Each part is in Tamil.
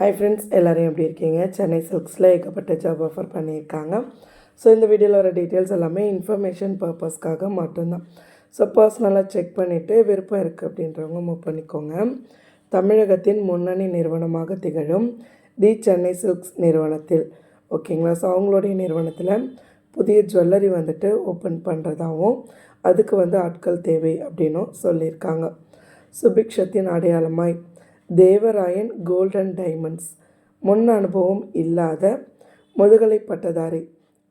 ஹாய் ஃப்ரெண்ட்ஸ் எல்லோரும் எப்படி இருக்கீங்க? சென்னை சில்க்ஸில் ஏகப்பட்ட ஜாப் ஆஃபர் பண்ணியிருக்காங்க. ஸோ இந்த வீடியோவில் வர டீட்டெயில்ஸ் எல்லாமே இன்ஃபர்மேஷன் பர்பஸ்க்காக மட்டும்தான். ஸோ பர்சனலாக செக் பண்ணிவிட்டு விருப்பம் இருக்குது அப்படின்றவங்க மூவ் பண்ணிக்கோங்க. தமிழகத்தின் முன்னணி நிறுவனமாக திகழும் தி சென்னை சில்க்ஸ் நிறுவனத்தில். ஓகேங்களா ஸோ அவங்களுடைய நிறுவனத்தில் புதிய ஜுவல்லரி வந்துட்டு ஓப்பன் பண்ணுறதாகவும் அதுக்கு வந்து ஆட்கள் தேவை அப்படின்னும் சொல்லியிருக்காங்க. சுபிக்ஷத்தின் அடையாளமாய் தேவராயன் கோல்டன் டைமண்ட்ஸ் முன் அனுபவம் இல்லாத முதுகலை பட்டதாரி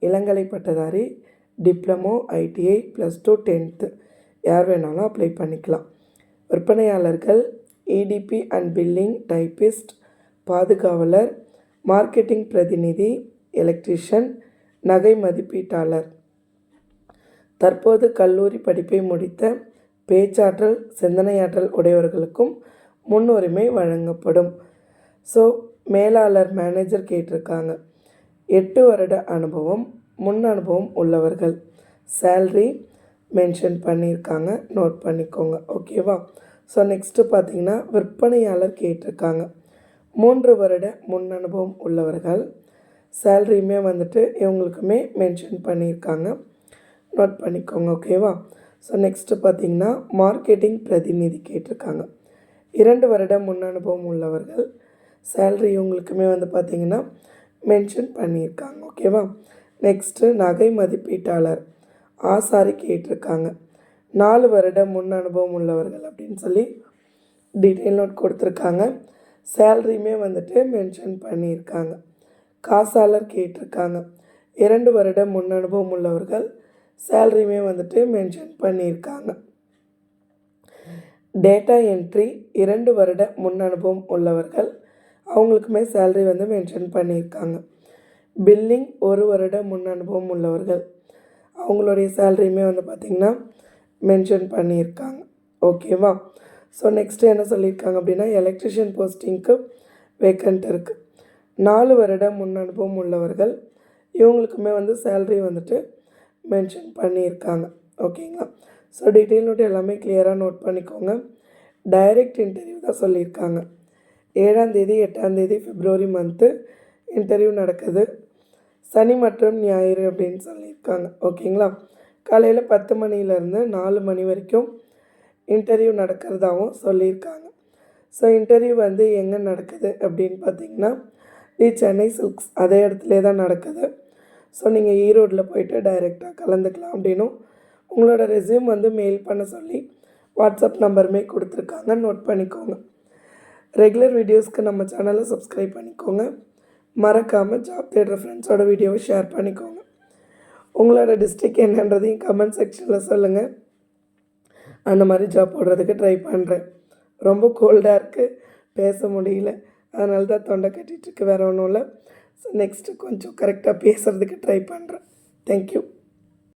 இளங்கலை பட்டதாரி diploma ITI plus two tenth யார் வேணாலும் அப்ளை பண்ணிக்கலாம். விற்பனையாளர்கள் இடிபி அண்ட் பில்லிங் டைப்பிஸ்ட் பாதுகாவலர் மார்க்கெட்டிங் பிரதிநிதி எலக்ட்ரிஷியன் நகை மதிப்பீட்டாளர். தற்போது கல்லூரி படிப்பை முடித்த பேச்சாற்றல் சிந்தனையாற்றல் உடையவர்களுக்கும் முன்னுரிமை வழங்கப்படும். ஸோ மேலாளர் மேனேஜர் கேட்டிருக்காங்க. எட்டு வருட அனுபவம் முன் அனுபவம் உள்ளவர்கள். சேல்ரி மென்ஷன் பண்ணியிருக்காங்க. நோட் பண்ணிக்கோங்க. ஓகேவா ஸோ நெக்ஸ்ட்டு பார்த்தீங்கன்னா விற்பனையாளர் கேட்டிருக்காங்க. மூன்று வருட முன் அனுபவம் உள்ளவர்கள். சேல்ரியுமே வந்துட்டு இவங்களுக்குமே மென்ஷன் பண்ணியிருக்காங்க. நோட் பண்ணிக்கோங்க. ஓகேவா ஸோ நெக்ஸ்ட்டு பார்த்தீங்கன்னா மார்க்கெட்டிங் பிரதிநிதி கேட்டிருக்காங்க. இரண்டு வருடம் முன் அனுபவம் உள்ளவர்கள் சேல்ரி இவங்களுக்குமே வந்து பார்த்திங்கன்னா மென்ஷன் பண்ணியிருக்காங்க ஓகேவா நெக்ஸ்ட்டு நகை மதிப்பீட்டாளர் ஆசாரி கேட்டிருக்காங்க. நாலு வருடம் முன் அனுபவம் உள்ளவர்கள் அப்படின்னு சொல்லி டீட்டெயில் நோட் கொடுத்துருக்காங்க. சேல்ரியுமே வந்துட்டு மென்ஷன் பண்ணியிருக்காங்க. காசாளர் கேட்டிருக்காங்க. இரண்டு வருடம் முன் அனுபவம் உள்ளவர்கள் சேல்ரியுமே வந்துட்டு மென்ஷன் பண்ணியிருக்காங்க. டேட்டா என்ட்ரி இரண்டு வருட முன் அனுபவம் உள்ளவர்கள் அவங்களுக்குமே சேல்ரி வந்து மென்ஷன் பண்ணியிருக்காங்க. பில்லிங் ஒரு வருட முன் அனுபவம் உள்ளவர்கள் அவங்களுடைய சேல்ரியுமே வந்து பார்த்திங்கன்னா மென்ஷன் பண்ணியிருக்காங்க. ஓகேவா ஸோ நெக்ஸ்ட்டு என்ன சொல்லியிருக்காங்க அப்படின்னா எலக்ட்ரிஷியன் போஸ்டிங்க்கு வேக்கண்ட் இருக்குது நாலு வருட முன் அனுபவம் உள்ளவர்கள் இவங்களுக்குமே வந்து சேல்ரி வந்துட்டு மென்ஷன் பண்ணியிருக்காங்க. ஓகேங்களா ஸோ டீட்டெயில் நோட் எல்லாமே கிளியராக நோட் பண்ணிக்கோங்க. டைரக்ட் இன்டர்வியூ தான் சொல்லியிருக்காங்க. ஏழாந்தேதி எட்டாந்தேதி பிப்ரவரி மந்த்து இன்டர்வியூ நடக்குது. சனி மற்றும் ஞாயிறு அப்படின்னு சொல்லியிருக்காங்க. ஓகேங்களா காலையில் பத்து மணிலேருந்து நாலு மணி வரைக்கும் இன்டர்வியூ நடக்கிறதாகவும் சொல்லியிருக்காங்க. ஸோ இன்டர்வியூ வந்து எங்கே நடக்குது அப்படின்னு பார்த்தீங்கன்னா தி சென்னை சில்க்ஸ் அதே இடத்துல தான் நடக்குது. ஸோ நீங்கள் ஈரோட்டில் போயிட்டு டைரெக்டாக கலந்துக்கலாம் அப்படின்னும் உங்களோட ரெஸ்யூம் வந்து மெயில் பண்ண சொல்லி வாட்ஸ்அப் நம்பருமே கொடுத்துருக்காங்க. நோட் பண்ணிக்கோங்க. ரெகுலர் வீடியோஸ்க்கு நம்ம சேனலை சப்ஸ்கிரைப் பண்ணிக்கோங்க. மறக்காமல் ஜாப் தேடுற ஃப்ரெண்ட்ஸோட வீடியோவை ஷேர் பண்ணிக்கோங்க. உங்களோட டிஸ்ட்ரிக் என்னன்றதையும் கமெண்ட் செக்ஷனில் சொல்லுங்கள் அந்த மாதிரி ஜாப் போடுறதுக்கு ட்ரை பண்ணுறேன் ரொம்ப கோல்டாக இருக்குது பேச முடியல. அதனால தான் தொண்டை கட்டிகிட்ருக்கு வேறு ஒன்றும் இல்லை. ஸோ நெக்ஸ்ட்டு கொஞ்சம் கரெக்டாக பேசுகிறதுக்கு ட்ரை பண்ணுறேன் தேங்க்யூ